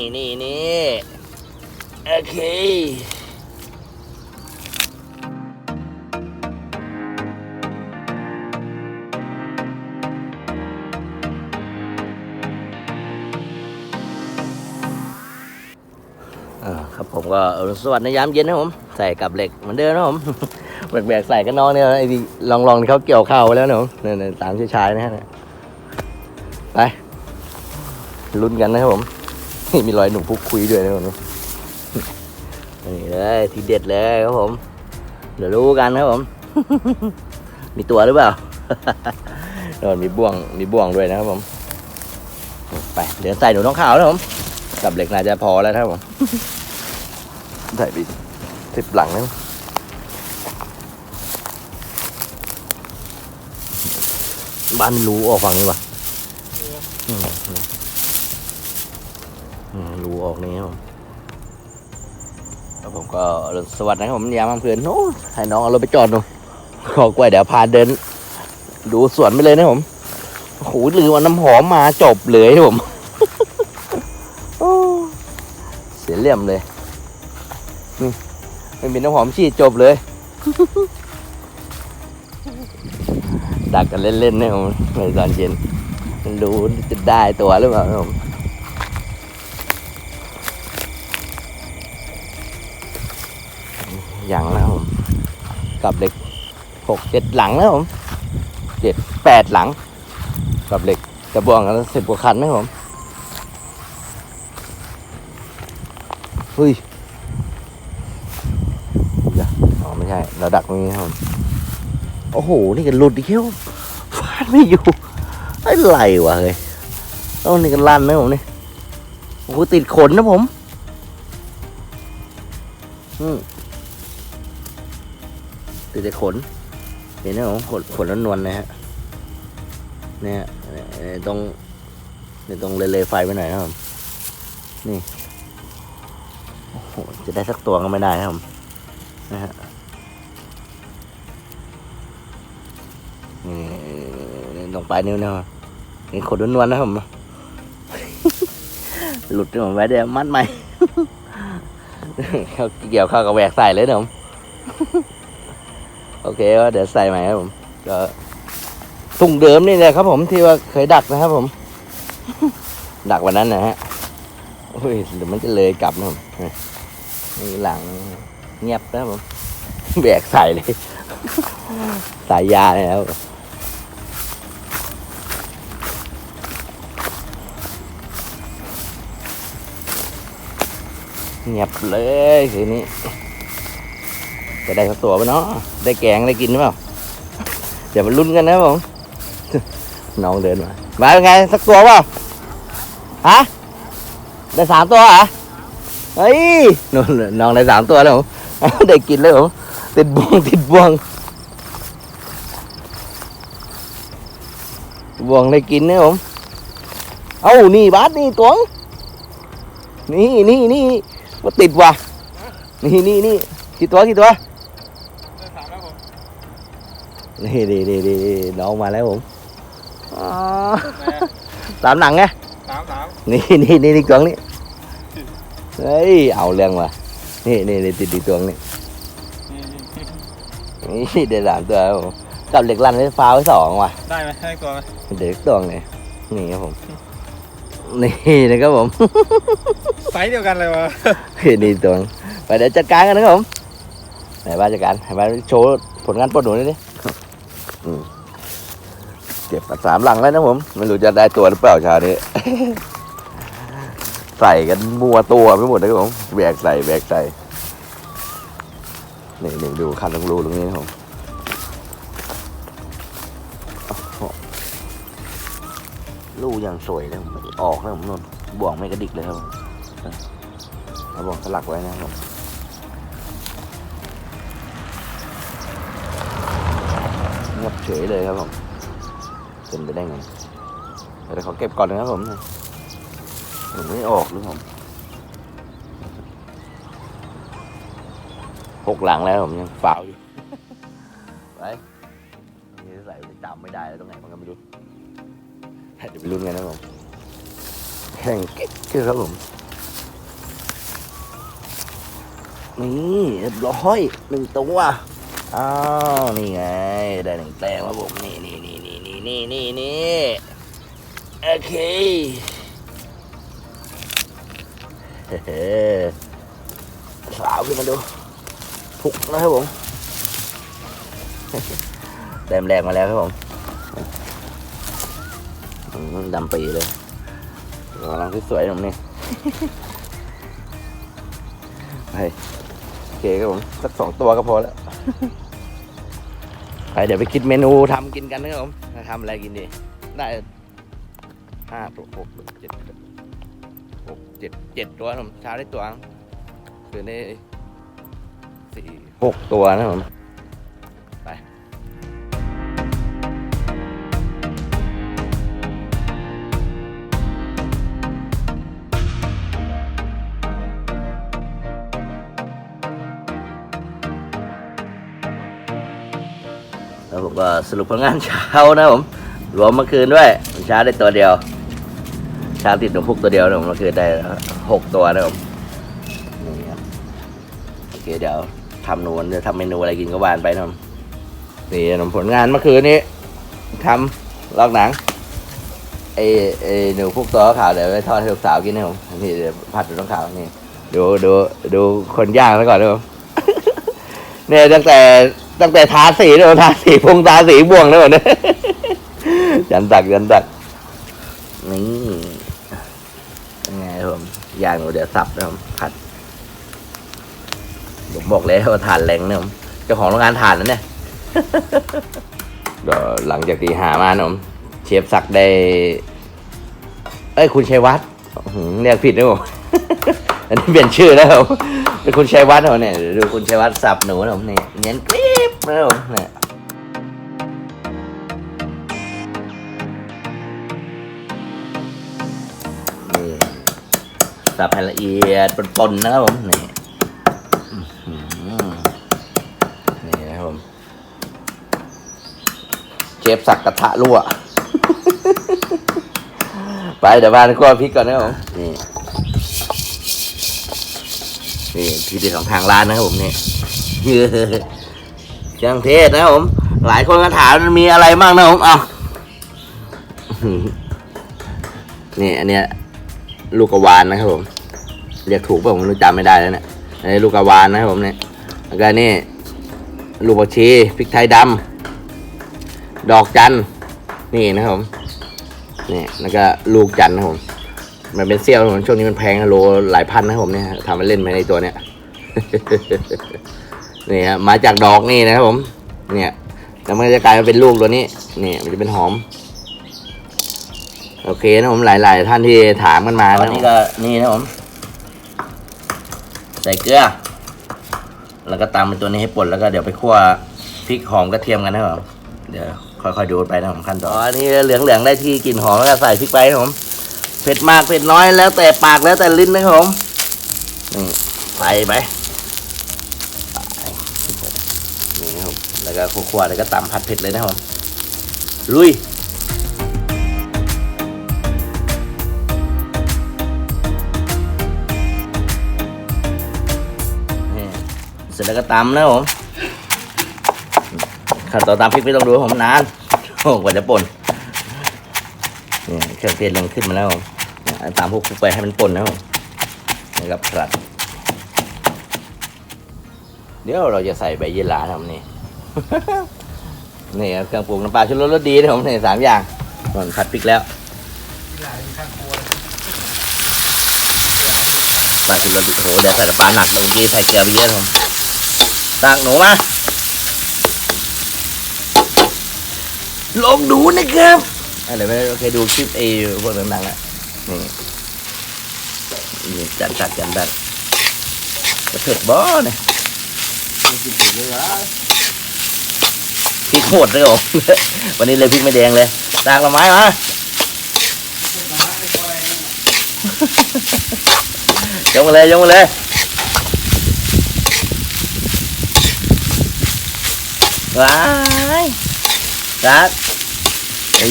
นี่นี่นี่โอเคครับผมก็สวัสดิ์ในยามเย็นนะผม ใส่กับเหล็กเหมือนเดิมนะผมแบกๆใส่กันนองเนี่ยไอ้ที่ลองๆเขาเกี่ยวข้าวแล้วนะผมเนี่ยๆตามชายๆนะฮะเนี่ยไปลุ้นกันนะครับผม มีรอยหนุ่มพุกคุยด้วยนะครับผมนี่เลยทีเด็ดเลยครับผม เดี๋ยวรู้กันครับผม มีตัวหรือเปล่าโดนมีบ่วงมีบ่วงด้วยนะครับผม ไปเดี๋ยวใส่หนูน้องขาวนะครับผมกับเหล็กน่าจะพอแล้วครับผมใส่ไปสิบหลังแล้วบ้านรู้ออกฝั่งนี้ว่ะอืม อืมรูออกนี่ครับผมแล้วผมก็สวัสดีครับผมยามอำเภอโน้ให้น้องเอารถไปจอดหนูขอกล้วยเดี๋ยวพาเดิน ดูสวนไปเลยนะผมโอ้โหลืมเอาน้ำหอมมาจบเลยผมเสียเหลี่ยมเลยนี่ไม่มีน้ำหอมฉีดจบเลยดักกันเล่นๆนี่ยผมในตอนเย็นมันรู้จะได้ตัวหรือเปล่าผม อย่างแล้วผมกับเหล็กหกเจ็ดหลังแล้วผมเจ็ดแปดหลัง กับเหล็กกระบองกันสิบกว่าคันนะผมเฮ้ยอย่าอ๋อไม่ใช่เราดักตรงนี้ครับผมโอ้โห นี่กันหลุดอีกแล้วฟาดไม่อยู่ไอะไรวะเฮ้ยต้องนี่กันลั่นนะผมนี่โอ้โหติดขนนะผม อืม ติดแต่ขนเห็นไหมผมขนขนนวลๆนะฮะเนี่ยเนี่ยตรงนี่ยตรงเลเลยไฟไปหน่อยนะครับนี่โอ้โหจะได้สักตัวก็ไม่ได้ครับนะฮะนี่ลงปลายนิ้วนะครับนี่ขนนวลๆนะครับ หลุดที่ผมไว้เดี๋ยวมัดใหม่เขาเกี่ยวเข้ากับแหวกใส่เลยนะผม โอเคก็เดี๋ยวใส่ใหม่ครับผม ก็ตุ่งเดิมนี่แหละครับผมที่ว่าเคยดักนะครับผม ดักวันนั้นนะฮะโอ้ยเดี๋ยวมันจะเลยกลับนะผมนี่หลังเงียบแล้วผมแบกใส่เลย สายยาเลยแล้วเงียบเลยคืนนี้ จะได้สักตัวปะเนาะได้แกงได้กินหรือเปล่าเดี๋ยวมาลุ้นกันนะผมน้องเดินมามาเป็นไงสักตัวเปล่าฮะได้สามตัวเหรอเฮ้ยน,น้องได้สามตัวแล้วผมได้กินแล้วผมติดบ่วงติดบ่วงบ่วงได้กินนะผมเอ้านี่บาสนี่ตัวงนี่นี่นี่มาติดว่ะนี่นี่นี่กี่ตัวกี่ตัว ได้สามแล้วผม นี่ดีดีดีดีน้องมาแล้วผมอ๋อไหนอะสามหนังไงสามสามนี่นี่นี่นี่ตัวนี้เฮ้ยเอาเรื่องว่ะนี่นี่นี่ติดอีกตัวนี้นี่นี่นี่เดี๋ยวสามตัวครับผมกับเหล็กลั่นไฟฟ้าไว้สองว่ะได้ไหมได้ตัวไหมเด็กตัวเลยนี่ครับผมนี่นะครับผมไซส์เดียวกันเลยวะเฮ้ยนี่ตัวไปเดี๋ยวจัดการกันนะครับผมไหนบ้านจัดการไหนบ้านโชว์ผลงานปลดหนูหน่อยดิอืม เก็บมาสามหลังแล้วนะผม ไม่รู้จะได้ตัวหรือเปล่าชานี้ ใส่กันมัวตัวไปหมดนะครับผมแบกใส่แบกใส่นี่หนี่งดูคันตรงรูตรงนี้นะครับผมลูกยังสวยเลยผมไม่ได้ออกนะผมนนบ่วงไม่กระดิกเลยครับผมเอาบ่วงสลักไว้นะครับผม เงียบเฉยเลยครับผมเป็นไปได้ไงเดี๋ยวเขาเก็บก่อนนะครับผมผมไม่ออกหรือผมหกหลังแล้วผมยังเปล่าอยู่ไปนี่ใส่จะจำไม่ได้แล้วตรงไหนมันก็ไม่รู้เดี๋ยวไปลุ้นกันนะผมแข่งเก็ตคือครับผมนี่เรียบร้อยหนึ่งตัว อ้าวนี่ไง ได้หนึ่งแต้มครับผมนี่นี่นี่นี่นี่นี่นี่นี่โอเคเฮ้สาวขึ้นมาดูพุกนะครับผมแต้มแรกมาแล้วครับผมดำปีเลยกำลังสวยๆตรงนี้โอเคครับผม สักสองตัวก็พอแล้ว ไปเดี๋ยวไปคิดเมนูทำกินกันนะครับผมจะทำอะไรกินดี ได้ห้าตัวหกตัวเจ็ดตัวหกเจ็ดเจ็ดตัวนะผมเช้าได้ตัวนึงคืนได้สี่หกตัวนะครับผม ก็สรุปผลงานเช้านะผมรวมเมื่อคืนด้วยเช้าได้ตัวเดียวเช้าติดหนูพุกตัวเดียวนะผมเมื่อคืนได้หกตัวนะผมนี่ครับโอเคเดี๋ยวทำหนูจะทำเมนูอะไรกินก็วานไปนะผมนี่นะผมผลงานเมื่อคืนนี้ทำลอกหนังไอ้ไอ้หนูพุกตัวขาวเดี๋ยวไปทอดให้ลูกสาวกินนะผมนี่เดี๋ยวผัดหนูต้องขาวนี่ดูดูดูคนย่างซะก่อนนะผมเนี่ยตั้งแต่ ตั้งแต่ทาสีเนี่ยทาสีพงทาสีบ่วงแล้วเนี่ยยันตักยันตักนี่ยังไงผมย่างหนูเดี๋ยวสับนะผมผัดผมบอกเลยว่าทานแรงนะผมเจ้าของโรงงานทานนะเนี่ยก็หลังจากตีหามานะผมเชฟสักได้ เอ้ยคุณชัยวัฒน์เรียกผิดนะผม อันนี้เปลี่ยนชื่อแล้วครับเป็นคุณชัยวัฒน์นะผมเนี่ยเดี๋ยวดูคุณชัยวัฒน์สับหนูนะผมเนี่ยเนียนกริบนะผมเนี่ยนี่สับให้ละเอียดปนๆนะครับผมนี่อื้อหือนี่นะครับผมเชฟสักกระทะรั่ว ไปเดี๋ยวบ้านก็พริกก่อนนะครับผม นี่นี่ทีเด็ดของทางร้านนะครับผมเนี่ยเครื่องเทศนะครับผม หลายคนก็ถามมันมีอะไรบ้างนะครับผมเอานี่อันเนี้ย ลูกกวานนะครับผม เรียกถูกป่ะผมจำไม่ได้แล้วเนี่ยอันนี้ลูกกวานนะครับผมเนี่ยแล้วก็นี่ลูกผักชีพริกไทยดำดอกจันนี่นะครับผมนี่แล้วก็ลูกจันนะครับผม มันเป็นเซี่ยวนะครับผมช่วงนี้มันแพงนะโลหลายพันนะครับผมเนี่ยทำมาเล่นไปในตัวเนี้ยนี่ฮะมาจากดอกนี่นะครับผม เนี่ยแล้วมันจะกลายมาเป็นลูกตัวนี้นี่มันจะเป็นหอม โอเคนะผมหลาย ๆ ท่านที่ถามกันมานะนี่ก็นี่นะผมใส่เกลือ แล้วก็ตามเป็นตัวนี้ให้ป่นแล้วก็เดี๋ยวไปคั่วพริกหอมกระเทียมกันนะครับผมเดี๋ยวค่อยๆดูไปนะผมขั้นตอนอันนี้เหลืองๆได้ที่กลิ่นหอมแล้วก็ใส่พริกไปนะครับผม เผ็ดมากเผ็ดน้อยแล้วแต่ปากแล้วแต่ลิ้นนะครับผมนี่ใส่ไปนี่ครับแล้วก็คั่วๆแล้วก็ตำผัดเผ็ดเลยนะครับผมลุยนี่เสร็จแล้วก็ตำนะครับผมขั้นตอนตำพริกไม่ต้องดูผมนานโอ้กว่าจะป่น นี่เครื่องเทศยังขึ้นมาแล้วครับผมอ่าตามพวกคุกไปให้มันป่นนะครับนะครับครับเดี๋ยวเราจะใส่ใบยี่หร่าทำนี่ นี่ครับเครื่องปรุงน้ำปลาชูรสรสดีนะผมนี่สามอย่างนอนผัดพริกแล้วปลาชูรสโอ้โหเดี๋ยวใส่ปลาหนักเมื่อกี้ใส่เกลือไปเยอะผมตักหนูมาลองดูนะครับ อะไรไม่ได้โอเคดูคลิปเอพวกดังๆอะนี่นี่จัดจัดจัดจัดกระเถิดบ่เนี่ยพริกโหดเลยเหรอวันนี้เลยพริกไม่แดงเลยตากละไม้มายกมาเลยยกมาเลยว้ายรัด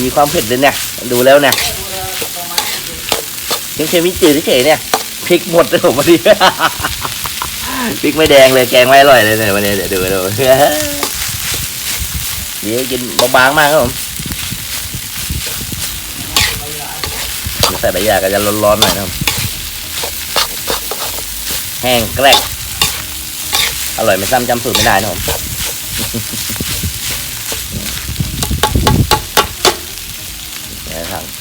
มีความเผ็ดเลยเนี่ยดูแล้วเนี่ยยังเคมีจืดเฉยเนี่ยพริกหมดเลยผมวันนี้พริกไม่แดงเลยแกงไม่อร่อยเลยเนี่ยวันนี้เดี๋ยวดูดูเดี๋ยวกินบางๆมากครับผมใส่ใบหยาก็จะร้อนๆหน่อยนะครับ แห้งแกรกอร่อยไม่ซ้ำจำสูตรไม่ได้นะครับผม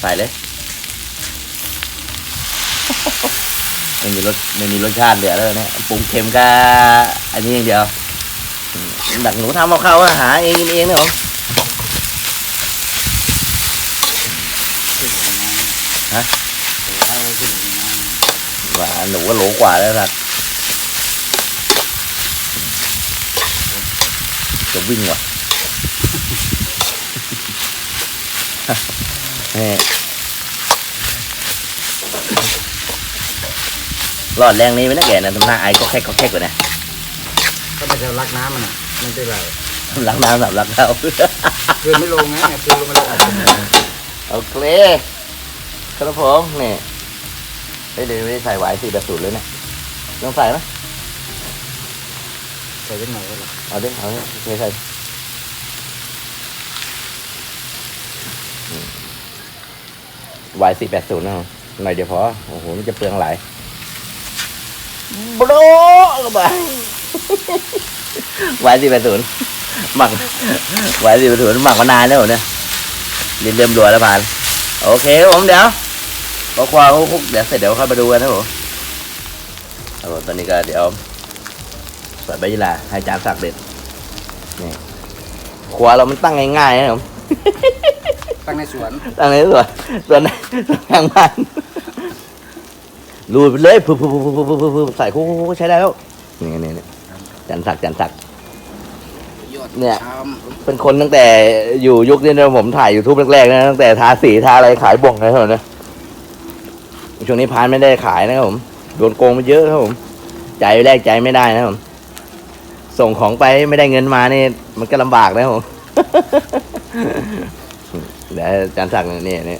ใส่เลยไม่มีรสไม่มีรสชาติเหลือแล้วเนี่ยปรุงเค็มก็อันนี้อย่างเดียวดักหนูทำเอาเข้าหาเองกินเองนะผมฮะว่าหนูก็โหลกว่าแล้วสัตว์จะวิ่งว่ะ นี่รอดแรงนี้ไม่น่าแก่นะตรงหน้าไอ้ก็แค่ก็แค่กว่านะก็ไม่ใช่รักน้ำมันอะมันเป็นไรรักน้ำสำหรับเราคืนไม่ลงไงเนี่ยคืนลงมาแล้วโอเคครับผมนี่เฮ้ยเดี๋ยวไม่ได้ใส่ไว้สี่แบบสูตรเลยเนี่ยต้องใส่ไหมใส่เป็นหน่อยก็หรอเอาดิเอาดิใส่ใส่ วายสี่แปดศูนย์นะหน่อยเดี๋ยวพอ โอ้โห มันจะเปลืองหลายโบรก็ไปวายสี่แปดศูนย์หมักวายสี่แปดศูนย์หมักมานานแล้วเนี่ยลิ้นเริ่มรัวแล้วผ่าน โอเคผมเดี๋ยวพอควาคุกเดี๋ยวเสร็จเดี๋ยวเข้ามาดูกันนะผมครับผมตอนนี้ก็เดี๋ยวใส่ใบยี่หร่าให้จานสักเด็ดนี่ครัวเรามันตั้งง่ายๆนะผม ตั้งในสวนตั้งในส่วนส่วนส่วนทางบ้านรูดไปเลยปุ๊บปุ๊บปุ๊บปุ๊บปุ๊บปุ๊บใส่คุกๆใช้ได้แล้วนี่นี่นี่จันสักจันสักยอดเนี่ยชามเป็นคนตั้งแต่อยู่ยุคนี้นะผมถ่ายยูทูบแรกๆนะตั้งแต่ทาสีทาอะไรขายบ่งเลยครับผมนะช่วงนี้พานไม่ได้ขายนะครับผมโดนโกงมาเยอะครับผมใจแรกใจไม่ได้นะครับผมส่งของไปไม่ได้เงินมานี่ มันก็ลำบากนะครับผมเดี๋ยวอาจารย์ศักดิ์เนี่ยนี่นี่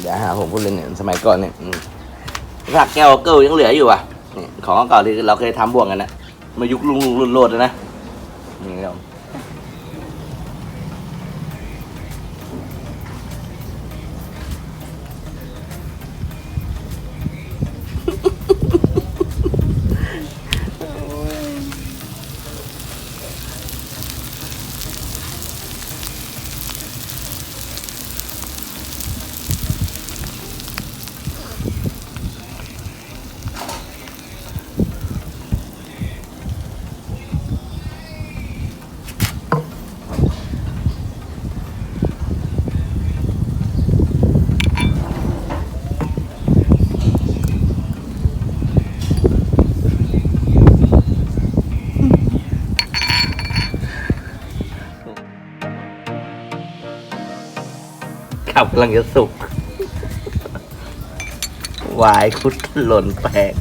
เดี๋ยวหาผมพูดเรื่องเนี่ยสมัยก่อนเนี่ยอืมสักแก้วเกิลยังเหลืออยู่อะนี่ของเก่าที่เราเคยทำบ่วงกันนะมายุคลุงลุงรุ่นโลดแล้วนะนี่ครับ กำลังจะสุกวายคุดหล่นแปลก